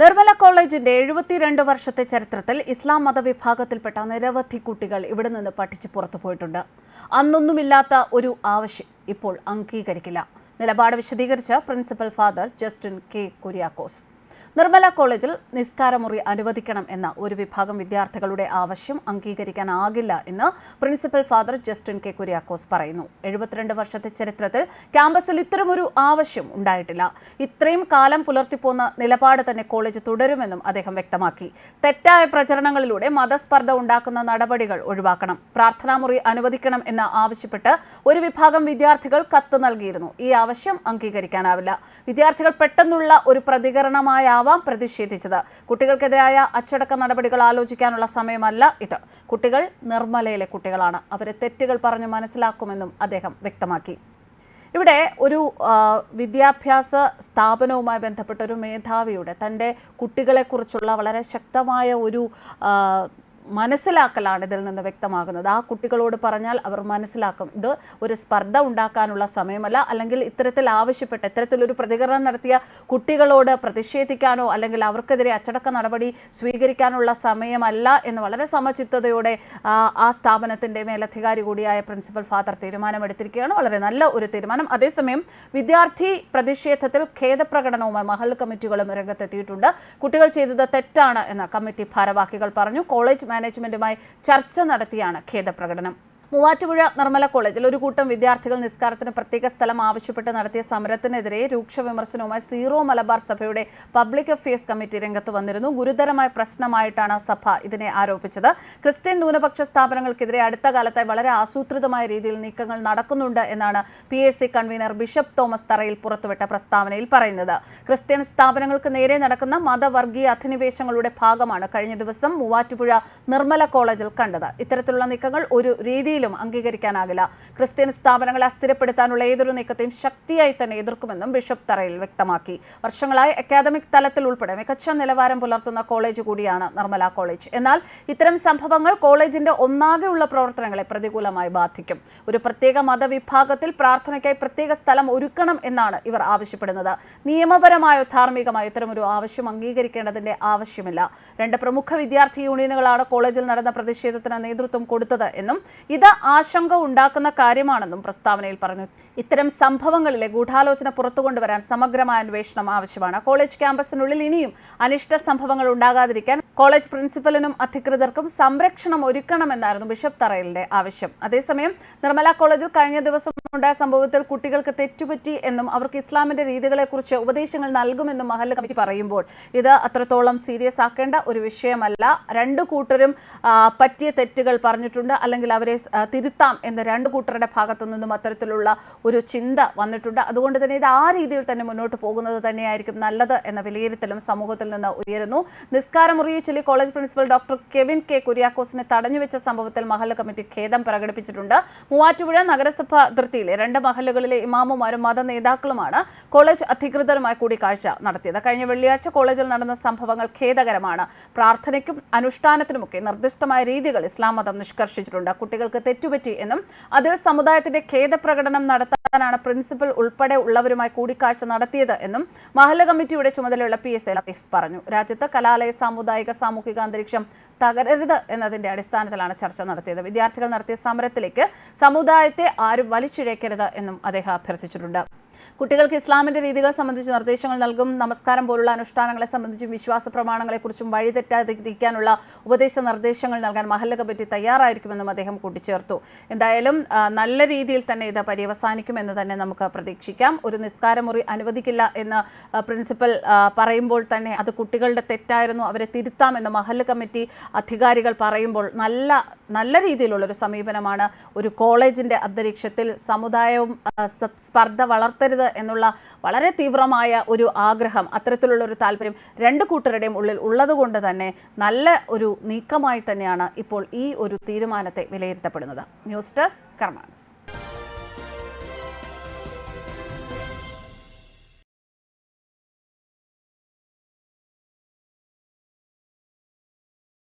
നിർമ്മല കോളേജിന്റെ എഴുപത്തിരണ്ട് വർഷത്തെ ചരിത്രത്തിൽ ഇസ്ലാം മതവിഭാഗത്തിൽപ്പെട്ട നിരവധി കുട്ടികൾ ഇവിടെ നിന്ന് പഠിച്ച് പുറത്തു പോയിട്ടുണ്ട്. അന്നൊന്നുമില്ലാത്ത ഒരു ആവശ്യം ഇപ്പോൾ അംഗീകരിക്കില്ല. നിലപാട് വിശദീകരിച്ച principal father Justin K Kuriakose. Nirmala കോളേജിൽ നിസ്കാരമുറി അനുവദിക്കണം എന്ന ഒരു വിഭാഗം വിദ്യാർത്ഥികളുടെ ആവശ്യം അംഗീകരിക്കാനാകില്ല എന്ന് principal father Justin K Kuriakose പറയുന്നു. എഴുപത്തിരണ്ട് വർഷത്തെ ചരിത്രത്തിൽ ക്യാമ്പസിൽ ഇത്തരമൊരു ആവശ്യം ഉണ്ടായിട്ടില്ല. ഇത്രയും കാലം പുലർത്തിപ്പോന്ന നിലപാട് തന്നെ കോളേജ് തുടരുമെന്നും അദ്ദേഹം വ്യക്തമാക്കി. തെറ്റായ പ്രചരണങ്ങളിലൂടെ മതസ്പർദ്ധ ഉണ്ടാക്കുന്ന നടപടികൾ ഒഴിവാക്കണം. പ്രാർത്ഥനാമുറി അനുവദിക്കണം എന്ന് ആവശ്യപ്പെട്ട് ഒരു വിഭാഗം വിദ്യാർത്ഥികൾ കത്ത് നൽകിയിരുന്നു. ഈ ആവശ്യം അംഗീകരിക്കാനാവില്ല. വിദ്യാർത്ഥികൾ പെട്ടെന്നുള്ള ഒരു പ്രതികരണമായാവാം പ്രതിഷേധിച്ചത്. കുട്ടികൾക്കെതിരായ അച്ചടക്ക നടപടികൾ ആലോചിക്കാനുള്ള സമയമല്ല ഇത്. കുട്ടികൾ നിർമ്മലയിലെ കുട്ടികളാണ്. അവരെ തെറ്റുകൾ പറഞ്ഞു മനസ്സിലാക്കുമെന്നും അദ്ദേഹം വ്യക്തമാക്കി. ഇവിടെ ഒരു വിദ്യാഭ്യാസ സ്ഥാപനവുമായി ബന്ധപ്പെട്ട ഒരു മേധാവിയുടെ തന്റെ കുട്ടികളെക്കുറിച്ചുള്ള വളരെ ശക്തമായ ഒരു മനസ്സിലാക്കലാണ് ഇതിൽ നിന്ന് വ്യക്തമാകുന്നത്. ആ കുട്ടികളോട് പറഞ്ഞാൽ അവർ മനസ്സിലാക്കും. ഇത് ഒരു സ്പർദ്ധ ഉണ്ടാക്കാനുള്ള സമയമല്ല അല്ലെങ്കിൽ ഇത്തരത്തിൽ ആവശ്യപ്പെട്ട് ഇത്തരത്തിലൊരു പ്രതികരണം നടത്തിയ കുട്ടികളോട് പ്രതിഷേധിക്കാനോ അല്ലെങ്കിൽ അവർക്കെതിരെ അച്ചടക്ക നടപടി സ്വീകരിക്കാനുള്ള സമയമല്ല എന്ന് വളരെ സമചിത്തതയോടെ ആ, സ്ഥാപനത്തിന്റെ മേലധികാരി കൂടിയായ പ്രിൻസിപ്പൽ ഫാദർ തീരുമാനമെടുത്തിരിക്കുകയാണ്. വളരെ നല്ല ഒരു തീരുമാനം. അതേസമയം വിദ്യാർത്ഥി പ്രതിഷേധത്തിൽ ഖേദപ്രകടനവുമായി മഹൽ കമ്മിറ്റികളും രംഗത്തെത്തിയിട്ടുണ്ട്. കുട്ടികൾ ചെയ്തത് തെറ്റാണ് എന്ന് കമ്മിറ്റി ഭാരവാഹികൾ പറഞ്ഞു. കോളേജ് മാനേജ്മെന്റുമായി ചർച്ച നടത്തിയാണ് ഖേദപ്രകടനം. മൂവാറ്റുപുഴ നിർമ്മല കോളേജിൽ ഒരു കൂട്ടം വിദ്യാർത്ഥികൾ നിസ്കാരത്തിന് പ്രത്യേക സ്ഥലം ആവശ്യപ്പെട്ട് നടത്തിയ സമരത്തിനെതിരെ രൂക്ഷ വിമർശനവുമായി സീറോ മലബാർ സഭയുടെ പബ്ലിക് അഫയേഴ്സ് കമ്മിറ്റി രംഗത്ത് വന്നിരുന്നു. ഗുരുതരമായ പ്രശ്നമായിട്ടാണ് സഭ ഇതിനെ ആരോപിച്ചത്. ക്രിസ്ത്യൻ ന്യൂനപക്ഷ സ്ഥാപനങ്ങൾക്കെതിരെ അടുത്ത കാലത്തായി വളരെ ആസൂത്രിതമായ രീതിയിൽ നീക്കങ്ങൾ നടക്കുന്നുണ്ട് എന്നാണ് പി കൺവീനർ ബിഷപ്പ് തോമസ് തറയിൽ പുറത്തുവിട്ട പ്രസ്താവനയിൽ പറയുന്നത്. ക്രിസ്ത്യൻ സ്ഥാപനങ്ങൾക്ക് നേരെ നടക്കുന്ന മതവർഗീയ അധിനിവേശങ്ങളുടെ ഭാഗമാണ് കഴിഞ്ഞ ദിവസം മൂവാറ്റുപുഴ നിർമ്മല കോളേജിൽ കണ്ടത്. ഇത്തരത്തിലുള്ള നീക്കങ്ങൾ ഒരു രീതിയിലും അംഗീകരിക്കാനാകില്ല. ക്രിസ്ത്യൻ സ്ഥാപനങ്ങളെ അസ്ഥിരപ്പെടുത്താനുള്ള ഏതൊരു നീക്കത്തെയും ശക്തിയായി തന്നെ എതിർക്കുമെന്നും ബിഷപ്പ് തറയിൽ വ്യക്തമാക്കി. വർഷങ്ങളായി അക്കാദമിക് തലത്തിൽ ഉൾപ്പെടെ മികച്ച നിലവാരം പുലർത്തുന്ന കോളേജ് കൂടിയാണ് നിർമ്മല കോളേജ്. എന്നാൽ ഇത്തരം സംഭവങ്ങൾ കോളേജിന്റെ ഒന്നാകെയുള്ള പ്രവർത്തനങ്ങളെ പ്രതികൂലമായി ബാധിക്കും. ഒരു പ്രത്യേക മതവിഭാഗത്തിൽ പ്രാർത്ഥനയ്ക്കായി പ്രത്യേക സ്ഥലം ഒരുക്കണം എന്നാണ് ഇവർ ആവശ്യപ്പെടുന്നത്. നിയമപരമായോ ധാർമ്മികമായോ ഇത്തരമൊരു ആവശ്യം അംഗീകരിക്കേണ്ടതിന്റെ ആവശ്യമില്ല. രണ്ട് പ്രമുഖ വിദ്യാർത്ഥി യൂണിയനുകളാണ് കോളേജിൽ നടന്ന പ്രതിഷേധത്തിന് നേതൃത്വം കൊടുത്തത് എന്നും ഇത് ആശങ്ക ഉണ്ടാക്കുന്ന കാര്യമാണെന്നും പ്രസ്താവനയിൽ പറഞ്ഞു. ഇത്തരം സംഭവങ്ങളിലെ ഗൂഢാലോചന പുറത്തു കൊണ്ടുവരാൻ സമഗ്രമായ അന്വേഷണം ആവശ്യമാണ്. കോളേജ് ക്യാമ്പസിനുള്ളിൽ ഇനിയും അനിഷ്ട സംഭവങ്ങൾ ഉണ്ടാകാതിരിക്കാൻ കോളേജ് പ്രിൻസിപ്പലിനും അധികൃതർക്കും സംരക്ഷണം ഒരുക്കണമെന്നായിരുന്നു ബിഷപ്പ് തറയിലിന്റെ ആവശ്യം. അതേസമയം നിർമ്മല കോളേജിൽ കഴിഞ്ഞ ദിവസം ഉണ്ടായ സംഭവത്തിൽ കുട്ടികൾക്ക് തെറ്റുപറ്റി എന്നും അവർക്ക് ഇസ്ലാമിന്റെ രീതികളെക്കുറിച്ച് ഉപദേശങ്ങൾ നൽകുമെന്നും മഹല്ല കമ്മിറ്റി പറയുമ്പോൾ ഇത് അത്രത്തോളം സീരിയസ് ആക്കേണ്ട ഒരു വിഷയമല്ല. രണ്ടു കൂട്ടരും പറ്റിയ തെറ്റുകൾ പറഞ്ഞിട്ടുണ്ട്. അല്ലെങ്കിൽ അവരെ തിരുത്താം എന്ന രണ്ടു കൂട്ടരുടെ ഭാഗത്തു നിന്നും അത്തരത്തിലുള്ള ഒരു ചിന്ത വന്നിട്ടുണ്ട്. അതുകൊണ്ട് തന്നെ ഇത് ആ രീതിയിൽ തന്നെ മുന്നോട്ട് പോകുന്നത് തന്നെയായിരിക്കും നല്ലത് എന്ന വിലയിരുത്തലും സമൂഹത്തിൽ നിന്ന് ഉയരുന്നു. നിസ്കാരമുറിയെ ചൊല്ലി college principal doctor Kevin K കുര്യാക്കോസിനെ തടഞ്ഞുവെച്ച സംഭവത്തിൽ മഹല്ല കമ്മിറ്റി ഖേദം പ്രകടിപ്പിച്ചിട്ടുണ്ട്. മൂവാറ്റുപുഴ നഗരസഭ അതിർത്തിയിലെ രണ്ട് മഹല്ലുകളിലെ ഇമാമുമാരും മത നേതാക്കളുമാണ് കോളേജ് അധികൃതരുമായി കൂടിക്കാഴ്ച നടത്തിയത്. കഴിഞ്ഞ വെള്ളിയാഴ്ച കോളേജിൽ നടന്ന സംഭവങ്ങൾ ഖേദകരമാണ്. പ്രാർത്ഥനയ്ക്കും അനുഷ്ഠാനത്തിനുമൊക്കെ നിർദ്ദിഷ്ടമായ രീതികൾ ഇസ്ലാം മതം നിഷ്കർഷിച്ചിട്ടുണ്ട്. കുട്ടികൾക്ക് തെറ്റുപറ്റി എന്നും അതിൽ സമുദായത്തിന്റെ ഖേദപ്രകടനം നടത്താനാണ് പ്രിൻസിപ്പൽ ഉൾപ്പെടെ ഉള്ളവരുമായി കൂടിക്കാഴ്ച നടത്തിയത് എന്നും മഹല്ല കമ്മിറ്റിയുടെ ചുമതലയുള്ള പി എസ് എ ലത്തീഫ് പറഞ്ഞു. രാജ്യത്ത് കലാലയ സാമുദായിക സാമൂഹിക അന്തരീക്ഷം തകരരുത് എന്നതിന്റെ അടിസ്ഥാനത്തിലാണ് ചർച്ച നടത്തിയത്. വിദ്യാർത്ഥികൾ നടത്തിയ സമരത്തിലേക്ക് സമുദായത്തെ ആരും വലിച്ചിഴക്കരുത് എന്നും അദ്ദേഹം അഭ്യർത്ഥിച്ചിട്ടുണ്ട്. കുട്ടികൾക്ക് ഇസ്ലാമിന്റെ രീതികൾ സംബന്ധിച്ച് നിർദ്ദേശങ്ങൾ നൽകും. നമസ്കാരം പോലുള്ള അനുഷ്ഠാനങ്ങളെ സംബന്ധിച്ചും വിശ്വാസ പ്രമാണങ്ങളെക്കുറിച്ചും വഴിതെറ്റാതിരിക്കാനുള്ള ഉപദേശ നിർദ്ദേശങ്ങൾ നൽകാൻ മഹല്ല കമ്മിറ്റി തയ്യാറായിരിക്കുമെന്നും അദ്ദേഹം കൂട്ടിച്ചേർത്തു. എന്തായാലും നല്ല രീതിയിൽ തന്നെ ഇത് പര്യവസാനിക്കുമെന്ന് തന്നെ നമുക്ക് പ്രതീക്ഷിക്കാം. ഒരു നിസ്കാരമുറി അനുവദിക്കില്ല എന്ന് പ്രിൻസിപ്പൽ പറയുമ്പോൾ തന്നെ അത് കുട്ടികളുടെ തെറ്റായിരുന്നു അവരെ തിരുത്താമെന്ന് മഹല്ല കമ്മിറ്റി അധികാരികൾ പറയുമ്പോൾ നല്ല നല്ല രീതിയിലുള്ള ഒരു സമീപനമാണ് ഒരു കോളേജിന്റെ അന്തരീക്ഷത്തിൽ സമുദായവും സ്പർദ്ധ സ- വളർത്തരുത് എന്നുള്ള വളരെ തീവ്രമായ ഒരു ആഗ്രഹം അത്തരത്തിലുള്ള ഒരു താല്പര്യം രണ്ട് കൂട്ടരുടെയും ഉള്ളിൽ ഉള്ളതുകൊണ്ട് തന്നെ നല്ല ഒരു നീക്കമായി തന്നെയാണ് ഇപ്പോൾ ഈ ഒരു തീരുമാനത്തെ വിലയിരുത്തപ്പെടുന്നത്. News desk കർമാനസ്.